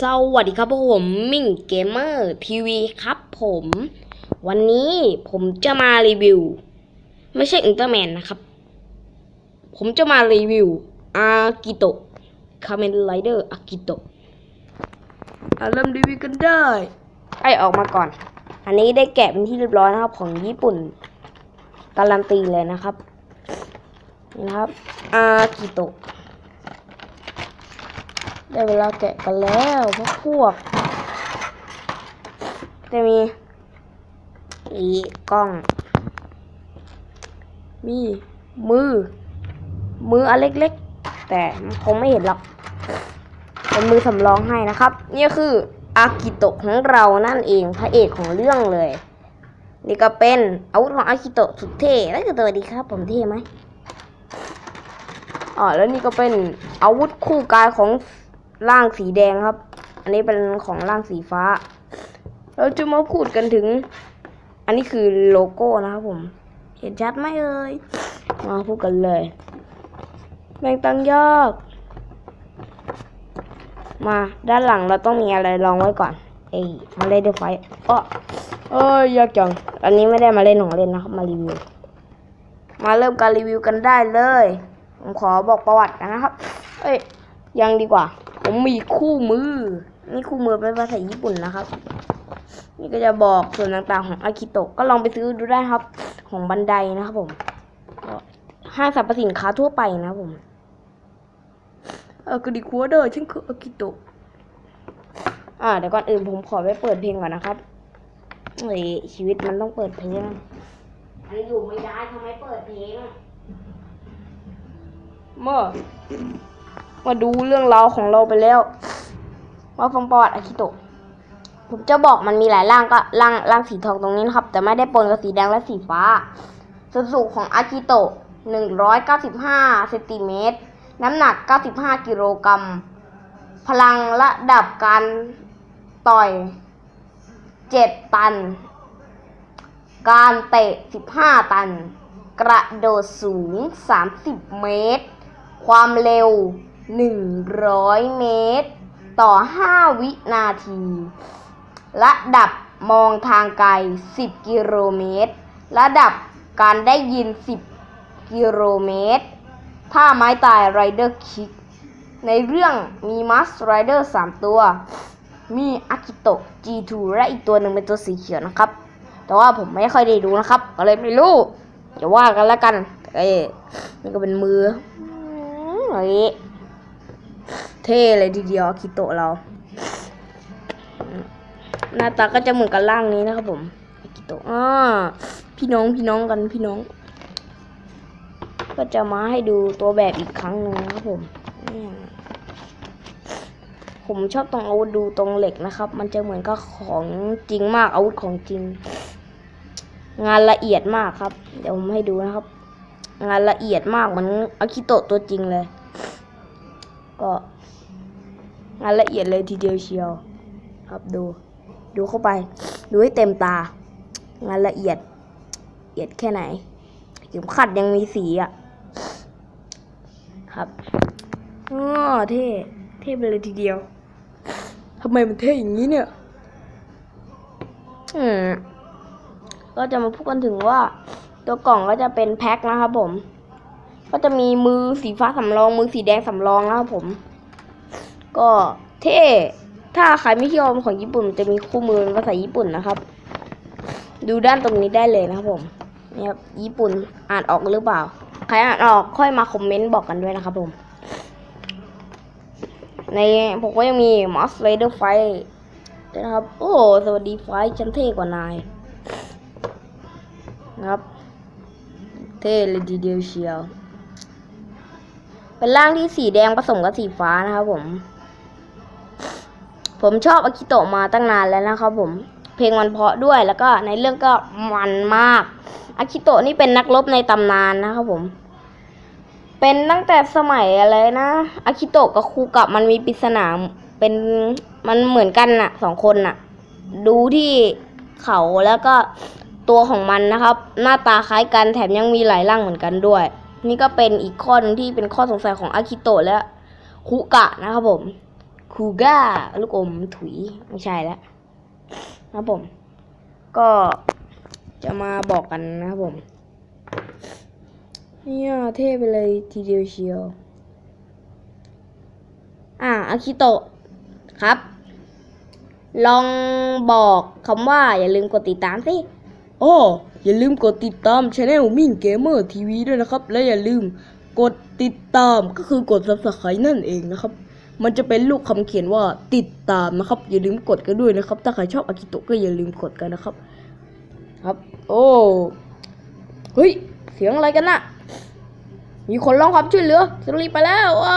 สวัสดีครับผมมิ่งเกมเมอร์ทีวีครับผม วันนี้ผมจะมารีวิว ไม่ใช่อุลตร้าแมนนะครับ ผมจะมารีวิวอากิโตะคาเมนไรเดอร์อากิโตะเริ่มรีวิวกันได้ไอออกมาก่อน อันนี้ได้แกะเป็นที่เรียบร้อยนะครับของญี่ปุ่นการันตีเลยนะครับนี่นะครับอากิโตะ ได้เวลาแกะกันแล้วพวกพวก จะมีอีกล้อง มีมือ มืออันเล็กๆ แต่คงไม่เห็นหรอก เป็นมือสำรองให้นะครับ นี่คืออากิโตะของเรานั่นเองพระเอกของเรื่องเลย นี่ก็เป็นอาวุธของอากิโตะสุดเท่แล้วก็ตัวดีครับ ผมเท่ไหมอ๋อแล้วนี่ก็เป็นอาวุธคู่กายของ ร่างสีแดงครับ อันนี้เป็นของร่างสีฟ้า เราจะมาพูดกันถึง อันนี้คือโลโก้นะครับผม เห็นชัดไหมเอ่ยมาพูดกันเลยแบ่งตังยากมาด้านหลังเราต้องมีอะไรรองไว้ก่อน เอ้ยมาเล่นเดไฟอ้อเอ้ยยากจัง อันนี้ไม่ได้มาเล่นของเล่นนะครับมารีวิว มาเริ่มการรีวิวกันได้เลย ผมขอบอกประวัติกันนะครับ เอ้ยยังดีกว่า ผมมีคู่มือ นี่คู่มือเป็นภาษาญี่ปุ่นนะครับ นี่ก็จะบอกส่วนต่างๆของอากิโตะก็ลองไปซื้อดูได้ครับ ของบันไดนะครับผมก็ห้างสรรพสินค้าทั่วไปนะครับผมเออกระดิกหัวเด้อฉันคืออากิโตะอ่าเดี๋ยวก่อนอื่นผมขอไปเปิดเพลงก่อนนะครับเฮ้ยชีวิตมันต้องเปิดเพลงอันอยู่ไม่ได้ทำไมเปิดเพลงเมื่อ มาดูเรื่องราวของเราไปแล้วมาฟังประวัติอากิโตะผมจะบอกมันมีหลายร่างก็ร่างร่างสีทองตรงนี้นะครับ แต่ไม่ได้ปนกับสีแดงและสีฟ้าส่วนสูงของอากิโตะ195เซนติเมตรน้ำหนัก 95 กิโลกรัม พลังระดับการต่อย 7 ตัน การเตะ 15 ตัน กระโดดสูง 30 เมตร ความเร็ว 100 เมตร ต่อ 5 วินาที ระดับมองทางไกล 10 กิโลเมตร ระดับการได้ยิน 10 กิโลเมตร ท่าไม้ตายไรเดอร์คิก ในเรื่องมีมัสไรเดอร์3ตัว มีอากิโตะ G2 และอีกตัวหนึ่งเป็นตัวสีเขียวนะครับ แต่ว่าผมไม่ค่อยได้ดูนะครับ ก็เลยไม่รู้อย่าว่ากันแล้วกัน เอ้นี่ก็เป็นมือเฮ้ย เท่เลยทีเดียวอากิโตะเรา หน้าตาก็จะเหมือนกับร่างนี้นะครับผมอากิโตะอ่าพี่น้องพี่น้องกันพี่น้อง ก็จะมาให้ดูตัวแบบอีกครั้งหนึ่งนะครับผมผมชอบตรงอาวุธดูตรงเหล็กนะครับ มันจะเหมือนกับของจริงมากอาวุธของจริง งานละเอียดมากครับ เดี๋ยวผมให้ดูนะครับ งานละเอียดมากเหมือนอากิโตะตัวจริงเลย ก็ งานละเอียดเลยทีเดียวเชียว ครับดู ดูเข้าไป ดูให้เต็มตา งานละเอียดละเอียดแค่ไหนเข็มขัดยังมีสีอะ ครับอ๋อเท่เท่ไปเลยทีเดียวทำไมมันเท่อย่างนี้เนี่ย อืม ก็จะมาพูดกันถึงว่า ตัวกล่องก็จะเป็นแพ็คนะครับผม ก็จะมีมือสีฟ้าสำรอง มือสีแดงสำรองนะครับผม ก็เท่ถ้าใครไม่ชอบของญี่ปุ่นจะมีคู่มือภาษาญี่ปุ่นนะครับ ดูด้านตรงนี้ได้เลยนะครับผมนี่ครับญี่ปุ่นอ่านออกหรือเปล่า ใครอ่านออกค่อยมาคอมเมนต์บอกกันด้วยนะครับผม ในผมก็ยังมี Moss Rider Fight ด้วยนะครับ โอ้สวัสดีไฟฉันเท่กว่านายนะครับ เท่เลยทีเดียวเชียว เป็นร่างที่สีแดงผสมกับสีฟ้านะครับผม ผมชอบอากิโตะมาตั้งนานแล้วนะครับผมเพลงมันเพราะด้วยแล้วก็ในเรื่องก็มันมากอากิโตะนี่เป็นนักรบในตำนานนะครับผม เป็นตั้งแต่สมัยอะไรนะอากิโตะกับคูกับมันมีปริศนาเป็นมันเหมือนกันน่ะสองคนน่ะ ดูที่เขาแล้วก็ตัวของมันนะครับ หน้าตาคล้ายกันแถมยังมีหลายร่างเหมือนกันด้วย นี่ก็เป็นอีกข้อหนึงที่เป็นข้อสงสัยของอากิโตะและคุกะนะครับผม คูก้าลูกอมถุยไม่ใช่แล้วนะครับผม ก็จะมาบอกกันนะครับผม เนี่ยเท่ไปเลยทีเดียวเชียว อ่าอาคิโตะครับ ลองบอกคำว่าอย่าลืมกดติดตามสิอ๋ออย่าลืมกดติดตามช anel มิ่งเกมเมอร์ทีวีด้วยนะครับ และอย่าลืมกดติดตามก็คือกด subscribe นั่นเองนะครับ มันจะเป็นลูกคำเขียนว่าติดตามนะครับ อย่าลืมกดกันด้วยนะครับ ถ้าใครชอบอากิโตะก็อย่าลืมกดกันนะครับ ครับ โอ้เฮ้ยเสียงอะไรกันน่ะมีคนร้องความช่วยเหลือจะรีบไปแล้วอ